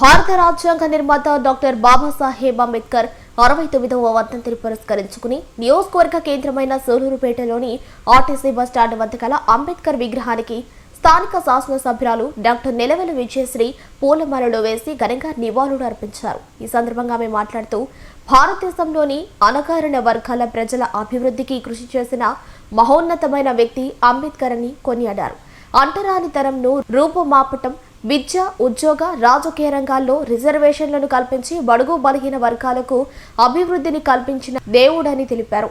భారత రాజ్యాంగ నిర్మాత డాక్టర్ బాబాసాహెబ్ అంబేద్కర్ అరవై తొమ్మిదవ వర్ధంతిని పురస్కరించుకుని నియోజకవర్గ కేంద్రమైన సూలూరుపేటలోని ఆర్టీసీ బస్టాండ్ వద్ద గల అంబేద్కర్ విగ్రహానికి స్థానిక శాసనసభ్యురాలు డాక్టర్ నిలవెల విజయశ్రీ పూలమాలలో వేసి ఘనంగా నివాళులు అర్పించారు. ఈ సందర్భంగా ఆమె మాట్లాడుతూ భారతదేశంలోని అనగారిన వర్గాల ప్రజల అభివృద్ధికి కృషి చేసిన మహోన్నతమైన వ్యక్తి అంబేద్కర్ అని కొనియాడారు. అంటరాని తరంను రూపుమాపటం విద్య ఉద్యోగ రాజకీయ రంగాల్లో రిజర్వేషన్లను కల్పించి బడుగు బలహీన వర్గాలకు అభివృద్ధిని కల్పించిన దేవుడని తెలిపారు.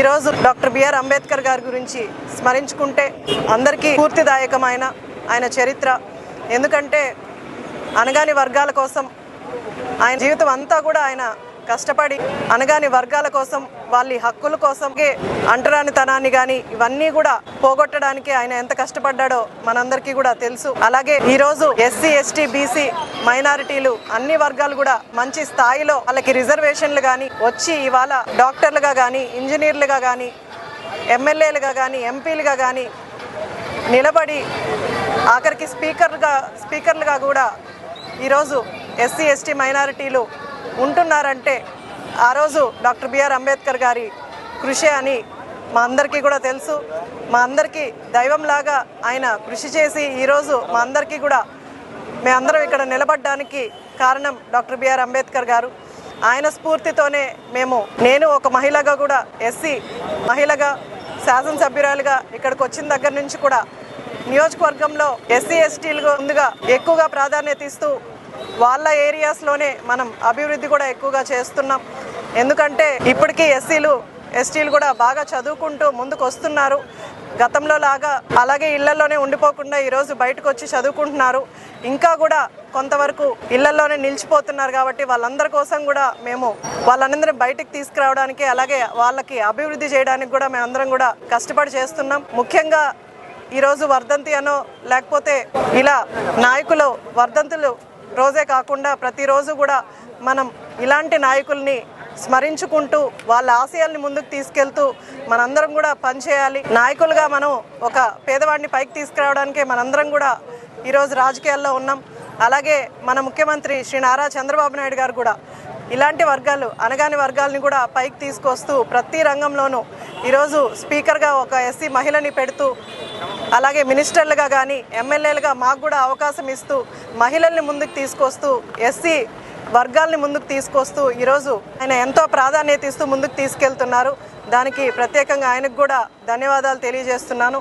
ఈరోజు డాక్టర్ బిఆర్ అంబేద్కర్ గారి గురించి స్మరించుకుంటే అందరికీ స్ఫూర్తిదాయకమైన ఆయన చరిత్ర. ఎందుకంటే అనగాని వర్గాల కోసం ఆయన జీవితం అంతా కూడా ఆయన కష్టపడి అనగాని వర్గాల కోసం వాళ్ళ హక్కుల కోసం అంటరానితనాన్ని కానీ ఇవన్నీ కూడా పోగొట్టడానికి ఆయన ఎంత కష్టపడ్డాడో మనందరికీ కూడా తెలుసు. అలాగే ఈరోజు ఎస్సీ ఎస్టీ బీసీ మైనారిటీలు అన్ని వర్గాలు కూడా మంచి స్థాయిలో వాళ్ళకి రిజర్వేషన్లు కానీ వచ్చి ఇవాళ డాక్టర్లుగా కానీ ఇంజనీర్లుగా కానీ ఎమ్మెల్యేలుగా కానీ ఎంపీలుగా కానీ నిలబడి ఆఖరికి స్పీకర్గా స్పీకర్లుగా కూడా ఈరోజు ఎస్సీ ఎస్టీ మైనారిటీలు ఉంటున్నారంటే ఆ రోజు డాక్టర్ బిఆర్ అంబేద్కర్ గారి కృషి అని మా అందరికీ కూడా తెలుసు. మా అందరికీ దైవంలాగా ఆయన కృషి చేసి ఈరోజు మా అందరికీ కూడా మేమందరం ఇక్కడ నిలబడడానికి కారణం డాక్టర్ బిఆర్ అంబేద్కర్ గారు. ఆయన స్ఫూర్తితోనే మేము నేను ఒక మహిళగా కూడా ఎస్సీ మహిళగా శాసనసభ్యురాలుగా ఇక్కడికి వచ్చిన దగ్గర నుంచి కూడా నియోజకవర్గంలో ఎస్సీ ఎస్టీలు ముందుగా ఎక్కువగా ప్రాధాన్యత ఇస్తూ వాళ్ళ ఏరియాస్లోనే మనం అభివృద్ధి కూడా ఎక్కువగా చేస్తున్నాం. ఎందుకంటే ఇప్పటికీ ఎస్సీలు ఎస్టీలు కూడా బాగా చదువుకుంటూ ముందుకు వస్తున్నారు గతంలో లాగా అలాగే ఇళ్ళలోనే ఉండిపోకుండా ఈరోజు బయటకు వచ్చి చదువుకుంటున్నారు. ఇంకా కూడా కొంతవరకు ఇళ్ళలోనే నిలిచిపోతున్నారు కాబట్టి వాళ్ళందరి కోసం కూడా మేము వాళ్ళందరినీ బయటికి తీసుకురావడానికి అలాగే వాళ్ళకి అభివృద్ధి చేయడానికి కూడా మేమందరం కూడా కష్టపడి చేస్తున్నాం. ముఖ్యంగా ఈరోజు వర్ధంతి అనో లేకపోతే ఇలా నాయకులు వర్ధంతులు రోజే కాకుండా ప్రతిరోజు కూడా మనం ఇలాంటి నాయకుల్ని స్మరించుకుంటూ వాళ్ళ ఆశయాల్ని ముందుకు తీసుకెళ్తూ మనందరం కూడా పనిచేయాలి. నాయకులుగా మనం ఒక పేదవాడిని పైకి తీసుకురావడానికే మనందరం కూడా ఈరోజు రాజకీయాల్లో ఉన్నాం. అలాగే మన ముఖ్యమంత్రి శ్రీ నారా చంద్రబాబు నాయుడు గారు కూడా ఇలాంటి వర్గాలు అనగాని వర్గాలని కూడా పైకి తీసుకొస్తూ ప్రతి రంగంలోనూ ఈరోజు స్పీకర్గా ఒక ఎస్సీ మహిళని పెడుతూ అలాగే మినిస్టర్లుగా కానీ ఎమ్మెల్యేలుగా మాకు కూడా అవకాశం ఇస్తూ మహిళల్ని ముందుకు తీసుకొస్తూ ఎస్సీ వర్గాల్ని ముందుకు తీసుకొస్తూ ఈరోజు ఆయన ఎంతో ప్రాధాన్యత ఇస్తూ ముందుకు తీసుకెళ్తున్నారు. దానికి ప్రత్యేకంగా ఆయనకు కూడా ధన్యవాదాలు తెలియజేస్తున్నాను.